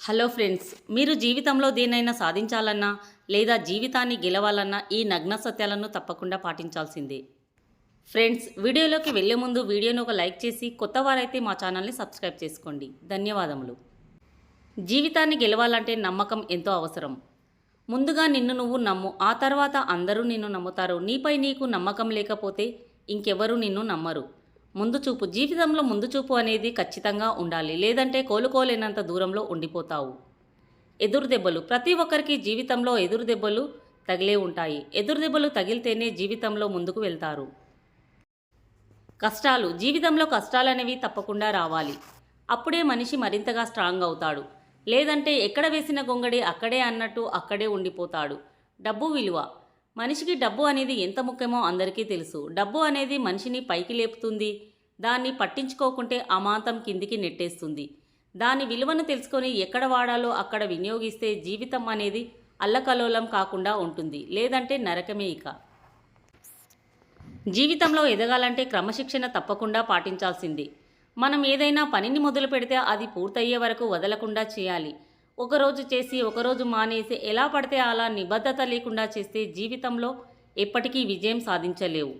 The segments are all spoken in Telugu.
హలో ఫ్రెండ్స్ మీరు జీవితంలో దేనైనా సాధించాలన్నా లేదా జీవితాన్ని గెలవాలన్నా ఈ నగ్న సత్యాలను తప్పకుండా పాటించాల్సిందే. ఫ్రెండ్స్ వీడియోలోకి వెళ్ళే ముందు వీడియోను ఒక లైక్ చేసి కొత్త వారైతే మా ఛానల్ని సబ్స్క్రైబ్ చేసుకోండి. ధన్యవాదములు. జీవితాన్ని గెలవాలంటే నమ్మకం ఎంతో అవసరం. ముందుగా నిన్ను నువ్వు నమ్ము ఆ తర్వాత అందరూ నిన్ను నమ్ముతారు. నీపై నీకు నమ్మకం లేకపోతే ఇంకెవరూ నిన్ను నమ్మరు. ముందు చూపు జీవితంలో ముందు చూపు అనేది ఖచ్చితంగా ఉండాలి. లేదంటే కోలుకోలేనంత దూరంలో ఉండిపోతావు. ఎదురు దెబ్బలు ప్రతి ఒక్కరికి జీవితంలో ఎదురు దెబ్బలు తగిలే ఉంటాయి. ఎదురు దెబ్బలు తగిలితేనే జీవితంలో ముందుకు వెళ్తారు. కష్టాలు జీవితంలో కష్టాలు అనేవి తప్పకుండా రావాలి. అప్పుడే మనిషి మరింతగా స్ట్రాంగ్ అవుతాడు. లేదంటే ఎక్కడ వేసిన గొంగడి అక్కడే అన్నట్టు అక్కడే ఉండిపోతాడు. డబ్బు విలువ మనిషికి డబ్బు అనేది ఎంత ముఖ్యమో అందరికీ తెలుసు. డబ్బు అనేది మనిషిని పైకి లేపుతుంది. దాన్ని పట్టించుకోకుంటే అమాంతం కిందికి నెట్టేస్తుంది. దాని విలువను తెలుసుకొని ఎక్కడ వాడాలో అక్కడ వినియోగిస్తే జీవితం అనేది అల్లకలోలం కాకుండా ఉంటుంది. లేదంటే నరకమే ఇక. జీవితంలో ఎదగాలంటే క్రమశిక్షణ తప్పకుండా పాటించాల్సిందే. మనం ఏదైనా పనిని మొదలు పెడితే అది పూర్తయ్యే వరకు వదలకుండా చేయాలి. ఒకరోజు చేసి ఒకరోజు మానేసి ఎలా పడితే అలా నిబద్ధత లేకుండా చేస్తే జీవితంలో ఎప్పటికీ విజయం సాధించలేవు.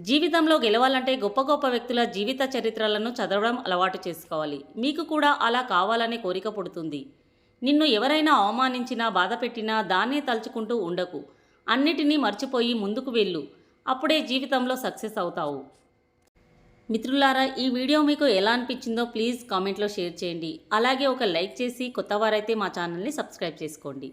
జీవితంలో గెలవాలంటే గొప్ప గొప్ప వ్యక్తుల జీవిత చరిత్రలను చదవడం అలవాటు చేసుకోవాలి. మీకు కూడా అలా కావాలనే కోరిక పుడుతుంది. నిన్ను ఎవరైనా అవమానించినా బాధపెట్టినా దాన్నే తలుచుకుంటూ ఉండకు. అన్నిటినీ మర్చిపోయి ముందుకు వెళ్ళు. అప్పుడే జీవితంలో సక్సెస్ అవుతావు. మిత్రులారా ఈ వీడియో మీకు ఎలా అనిపించిందో ప్లీజ్ కామెంట్లో షేర్ చేయండి. అలాగే ఒక లైక్ చేసి కొత్త వారైతే మా ఛానల్ని సబ్స్క్రైబ్ చేసుకోండి.